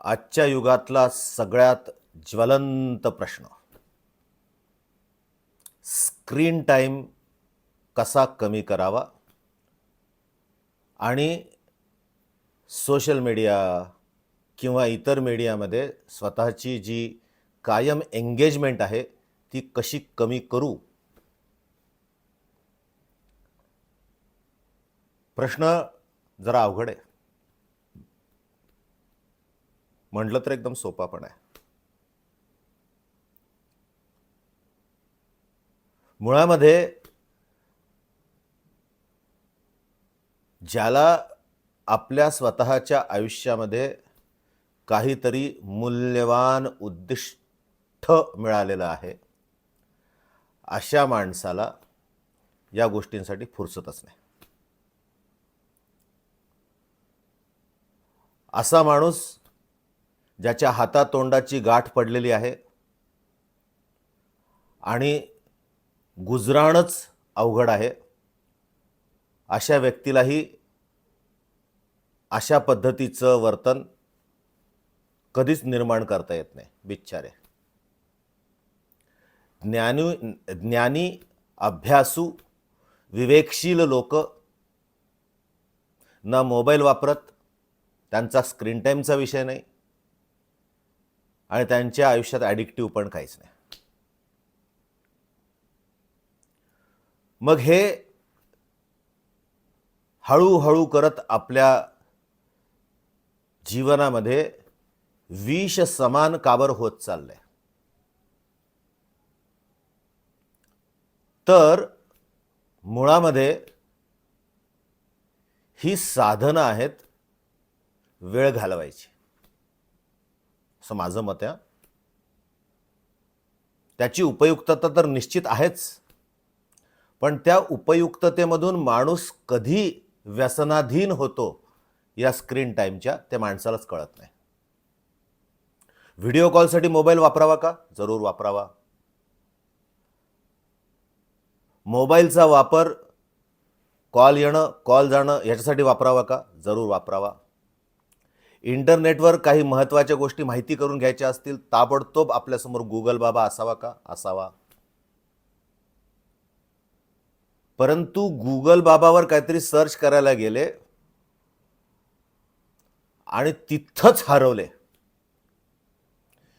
आजच्या युगातला सगळ्यात ज्वलंत प्रश्न. स्क्रीन टाईम कसा कमी करावा? आणि सोशल मीडिया किंवा इतर मीडियामध्ये स्वतःची जी कायम एंगेजमेंट आहे ती कशी कमी करू? प्रश्न जरा अवघड आहे. म्हटलं तर एकदम सोपा पण आहे. मुळामध्ये ज्याला आपल्या स्वतःच्या आयुष्यामध्ये काहीतरी मूल्यवान उद्दिष्ट मिळालेलं आहे अशा माणसाला या गोष्टींसाठी फुरसतच नाही. असा माणूस ज्याच्या हातातोंडाची गाठ पडलेली आहे. आणि गुजराणच अवघड आहे. अशा व्यक्तीलाही अशा पद्धतीचं वर्तन कधीच निर्माण करता येत नाही बिच्चारे. ज्ञानी ज्ञानी अभ्यासू विवेकशील लोक ना मोबाईल वापरत त्यांचा स्क्रीन टाईमचा विषय नाही. आणि त्यांच्या आयुष्यात ॲडिक्टिव्ह पण काहीच नाही. मग हे हळूहळू करत आपल्या जीवनामध्ये विष समान काबर होत चाललंय. तर मुळामध्ये ही साधनं आहेत वेळ घालवायची. असं माझं मत आहे. त्याची उपयुक्तता तर निश्चित आहेच. पण त्या उपयुक्ततेमधून माणूस कधी व्यसनाधीन होतो या स्क्रीन टाईमच्या त्या माणसालाच कळत नाही. व्हिडिओ कॉलसाठी मोबाईल वापरावा का? जरूर वापरावा. मोबाईलचा वापर कॉल येणं कॉल जाणं याच्यासाठी वापरावा का? जरूर वापरावा. इंटरनेटवर काही महत्त्वाच्या गोष्टी माहिती करून घ्यायच्या असतील ताबडतोब आपल्यासमोर गुगल बाबा असावा का? असावा. परंतु गुगल बाबावर काहीतरी सर्च करायला गेले आणि तिथंच हरवले.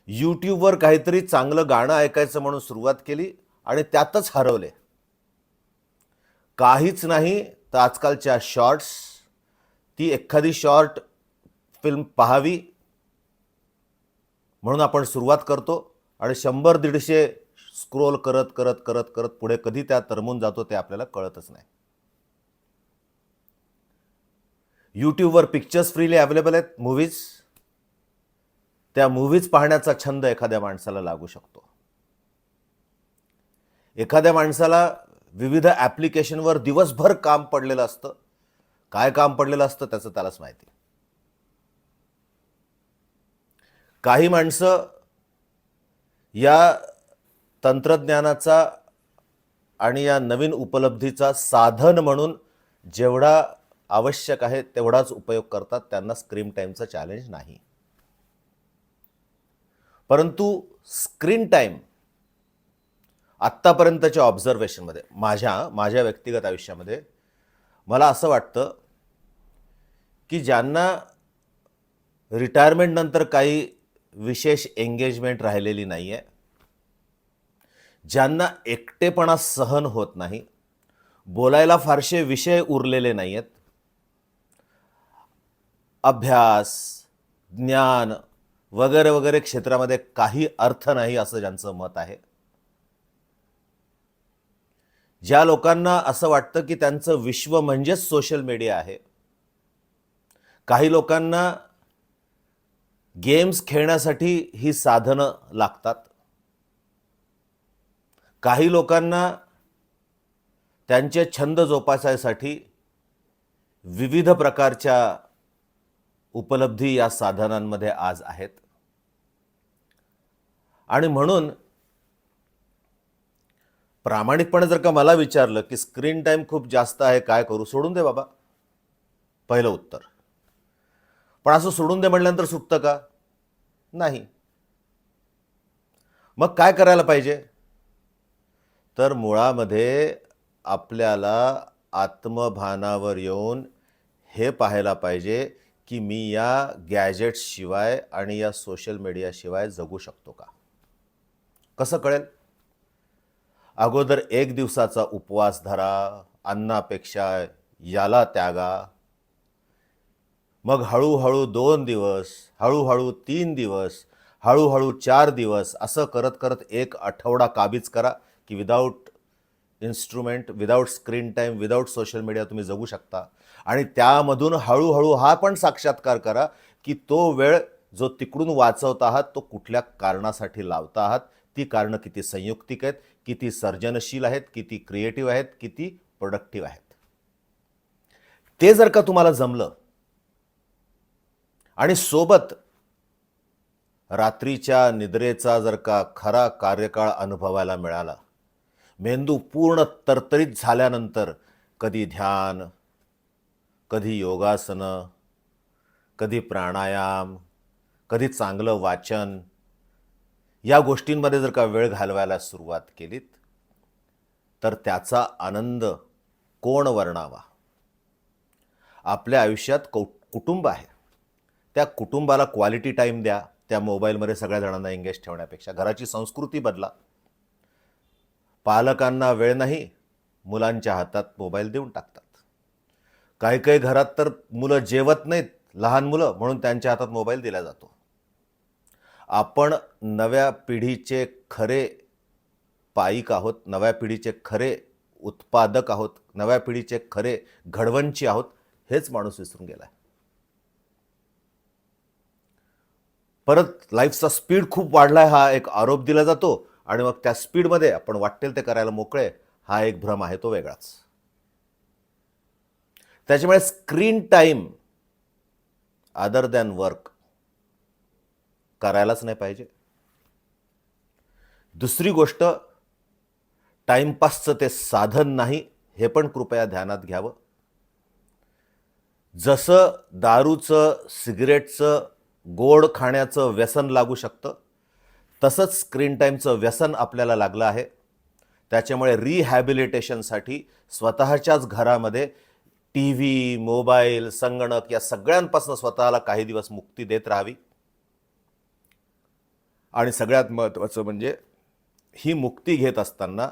यूट्यूबवर काहीतरी चांगलं गाणं ऐकायचं म्हणून सुरुवात केली आणि त्यातच हरवले. काहीच नाही तर आजकालच्या शॉर्ट्स ती एखादी शॉर्ट फिल्म पाहावी म्हणून आपण सुरुवात करतो आणि शंभर दीडशे स्क्रोल करत करत करत करत पुढे कधी त्या तरमून जातो ते आपल्याला कळतच नाही. यूट्यूबवर पिक्चर्स फ्रीली अवेलेबल आहेत मूव्हीज त्या मूव्हीज पाहण्याचा छंद एखाद्या माणसाला लागू शकतो. एखाद्या माणसाला विविध ॲप्लिकेशनवर दिवसभर काम पडलेलं असतं. काय काम पडलेलं असतं त्याचं त्यालाच माहिती. काही माणसं या तंत्रज्ञानाचा आणि या नवीन उपलब्धीचा साधन म्हणून जेवढा आवश्यक आहे तेवढाच उपयोग करतात. त्यांना स्क्रीन टाईमचं चॅलेंज नाही. परंतु स्क्रीन टाईम आत्तापर्यंतच्या ऑब्झर्वेशनमध्ये माझ्या माझ्या व्यक्तिगत आयुष्यामध्ये मला असं वाटतं की ज्यांना रिटायरमेंटनंतर काही विशेष एंगेजमेंट राहिलेली नाही आहे ज्यांना एकटेपणा सहन होत नाही बोलायला फारसे विषय उरलेले नाही आहेत अभ्यास ज्ञान वगैरे वगैरे क्षेत्रामध्ये काही अर्थ नाही असं ज्यांचं मत आहे. ज्या लोकांना असं वाटतं की त्यांचं विश्व म्हणजेच सोशल मीडिया आहे. काही लोकांना गेम्स खेळण्यासाठी ही साधनं लागतात. काही लोकांना त्यांचे छंद जोपासायसाठी विविध प्रकारच्या उपलब्धी या साधनांमध्ये आज आहेत. आणि म्हणून प्रामाणिकपणे जर का मला विचारलं की स्क्रीन टाईम खूप जास्त आहे काय करू? सोडून दे बाबा. पहिलं उत्तर. पण असं सोडून दे म्हटल्यानंतर सुटतं का? नाही. मग काय करायला पाहिजे? तर मुळामध्ये आपल्याला आत्मभानावर येऊन हे पाहायला पाहिजे की मी या गॅजेट्सशिवाय आणि या सोशल मीडियाशिवाय जगू शकतो का? कसं कळेल? अगोदर एक दिवसाचा उपवास धरा अन्नापेक्षा याला त्यागा मग हळूहळू दोन दिवस हळूहळू तीन दिवस हळूहळू चार दिवस असं करत करत एक आठवडा काबीज करा की without instrument without screen time without social media तुम्ही जगू शकता. आणि त्यामधून हळूहळू हा पण साक्षात्कार करा की तो वेळ जो तिकडून वाचवत आहात तो कुठल्या कारणासाठी लावता आहात ती कारणं किती संयुक्तिक आहेत किती सर्जनशील आहेत किती क्रिएटिव्ह आहेत किती प्रोडक्टिव्ह आहेत. ते जर का तुम्हाला जमलं आणि सोबत रात्रीच्या निद्रेचा जर का खरा कार्यकाळ अनुभवायला मिळाला मेंदू पूर्ण तरतरीत झाल्यानंतर कधी ध्यान कधी योगासनं कधी प्राणायाम कधी चांगलं वाचन या गोष्टींमध्ये जर का वेळ घालवायला सुरुवात केलीत तर त्याचा आनंद कोण वर्णावा? आपल्या आयुष्यात कौ कुटुंब आहे. त्या कुटुंबाला क्वालिटी टाईम द्या त्या मोबाईलमध्ये सगळ्या जणांना एंगेज ठेवण्यापेक्षा. घराची संस्कृती बदला. पालकांना वेळ नाही मुलांच्या हातात मोबाईल देऊन टाकतात. काही काही घरात तर मुलं जेवत नाहीत लहान मुलं म्हणून त्यांच्या हातात मोबाईल दिला जातो. आपण नव्या पिढीचे खरे पाईक आहोत नव्या पिढीचे खरे उत्पादक आहोत नव्या पिढीचे खरे घडवंची आहोत हेच माणूस विसरून गेला आहे परत लाईफचा स्पीड खूप वाढलाय हा एक आरोप दिला जातो आणि मग त्या स्पीडमध्ये आपण वाटेल ते करायला मोकळे हा एक भ्रम आहे तो वेगळाच. त्याच्यामुळे screen time other than work करायलाच नाही पाहिजे. दुसरी गोष्ट टाईमपासचं ते साधन नाही हे पण कृपया ध्यानात घ्यावं. जसं दारूचं सिगरेटचं गोड खाण्याचं व्यसन लागू शकतं. तसंच स्क्रीन टाईमचं व्यसन आपल्याला लागलं आहे. त्याच्यामुळे रिहॅबिलिटेशनसाठी स्वतःच्याच घरामध्ये टी व्ही मोबाईल संगणक या सगळ्यांपासून स्वतःला काही दिवस मुक्ती देत राहावी. आणि सगळ्यात महत्त्वाचं म्हणजे ही मुक्ती घेत असताना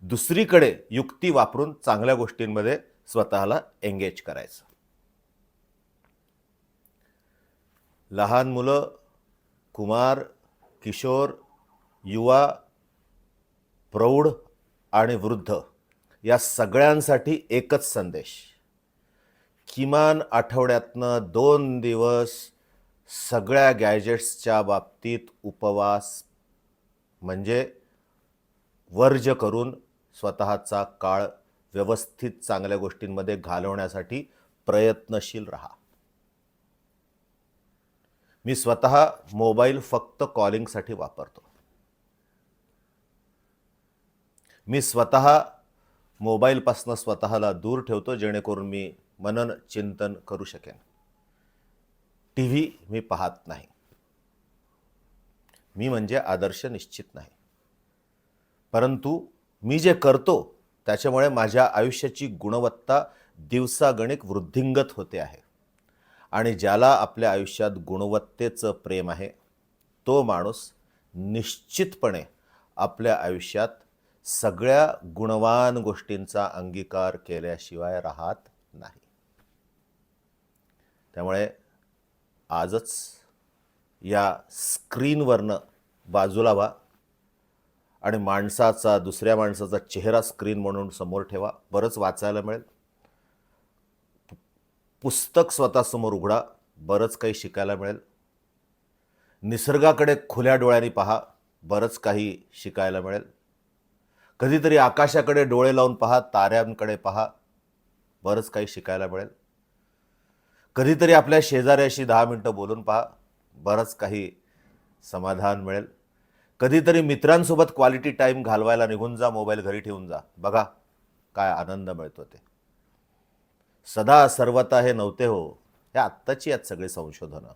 दुसरीकडे युक्ती वापरून चांगल्या गोष्टींमध्ये स्वतःला एंगेज करायचं. लहान मुलं कुमार किशोर युवा प्रौढ आणि वृद्ध या सगळ्यांसाठी एकच संदेश. किमान आठवड्यातनं दोन दिवस सगळ्या गॅजेट्सच्या बाबतीत उपवास म्हणजे वर्ज करून स्वतःचा काळ व्यवस्थित चांगल्या गोष्टींमध्ये घालवण्यासाठी प्रयत्नशील रहा. मी स्वतः मोबाईल फक्त कॉलिंगसाठी वापरतो. मी स्वतः मोबाईलपासनं स्वतःला दूर ठेवतो जेणेकरून मी मनन चिंतन करू शकेन. टी व्ही मी पाहत नाही. मी म्हणजे आदर्श निश्चित नाही. परंतु मी जे करतो त्याच्यामुळे माझ्या आयुष्याची गुणवत्ता दिवसागणिक वृद्धिंगत होते आहे. आणि ज्याला आपल्या आयुष्यात गुणवत्तेचं प्रेम आहे तो माणूस निश्चितपणे आपल्या आयुष्यात सगळ्या गुणवान गोष्टींचा अंगीकार केल्याशिवाय राहत नाही. त्यामुळे आजच या स्क्रीनवरनं बाजूला व्हा आणि माणसाचा दुसऱ्या माणसाचा चेहरा स्क्रीन म्हणून समोर ठेवा. बरंच वाचायला मिळेल. पुस्तक स्वतःसमोर उघडा. बरंच काही शिकायला मिळेल. निसर्गाकडे खुल्या डोळ्यांनी पहा. बरंच काही शिकायला मिळेल. कधीतरी आकाशाकडे डोळे लावून पहा. ताऱ्यांकडे पहा. बरंच काही शिकायला मिळेल. कधीतरी आपल्या शेजाऱ्याशी दहा मिनटं बोलून पहा. बरंच काही समाधान मिळेल. कधीतरी मित्रांसोबत क्वालिटी टाईम घालवायला निघून जा. मोबाईल घरी ठेवून जा. बघा काय आनंद मिळतो ते. सदा सर्वता हे नव्हते हो हे आत्ताची आहेत सगळी संशोधनं.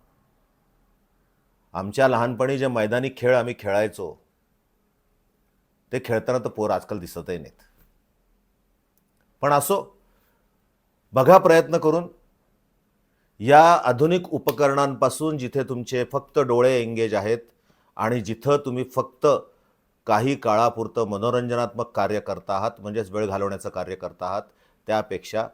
आमच्या लहानपणी जे मैदानी खेळ आम्ही खेळायचो ते खेळताना तर पोर आजकाल दिसतही नाहीत. पण असो बघा प्रयत्न करून या आधुनिक उपकरणांपासून जिथे तुमचे फक्त डोळे एंगेज आहेत आणि जिथं तुम्ही फक्त काही काळापुरतं मनोरंजनात्मक कार्य करता आहात म्हणजेच वेळ घालवण्याचं कार्य करता आहात त्यापेक्षा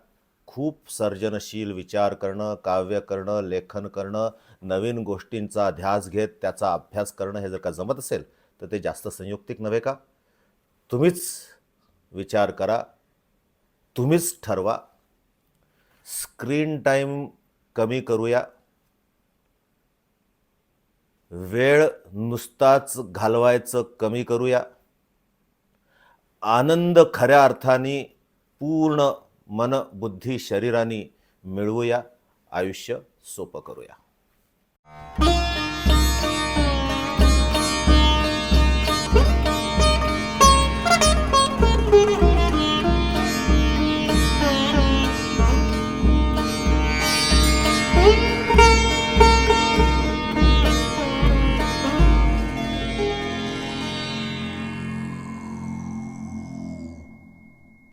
खूप सर्जनशील विचार करणं काव्य करणं लेखन करणं नवीन गोष्टींचा ध्यास घेत त्याचा अभ्यास करणं हे जर का जमत असेल तर ते जास्त संयुक्तिक नव्हे का? तुम्हीच विचार करा तुम्हीच ठरवा. स्क्रीन टाईम कमी करूया. वेळ नुसताच घालवायचं कमी करूया. आनंद खऱ्या अर्थाने पूर्ण मन बुद्धी शरीराने मिळवूया. आयुष्य सोपं करूया.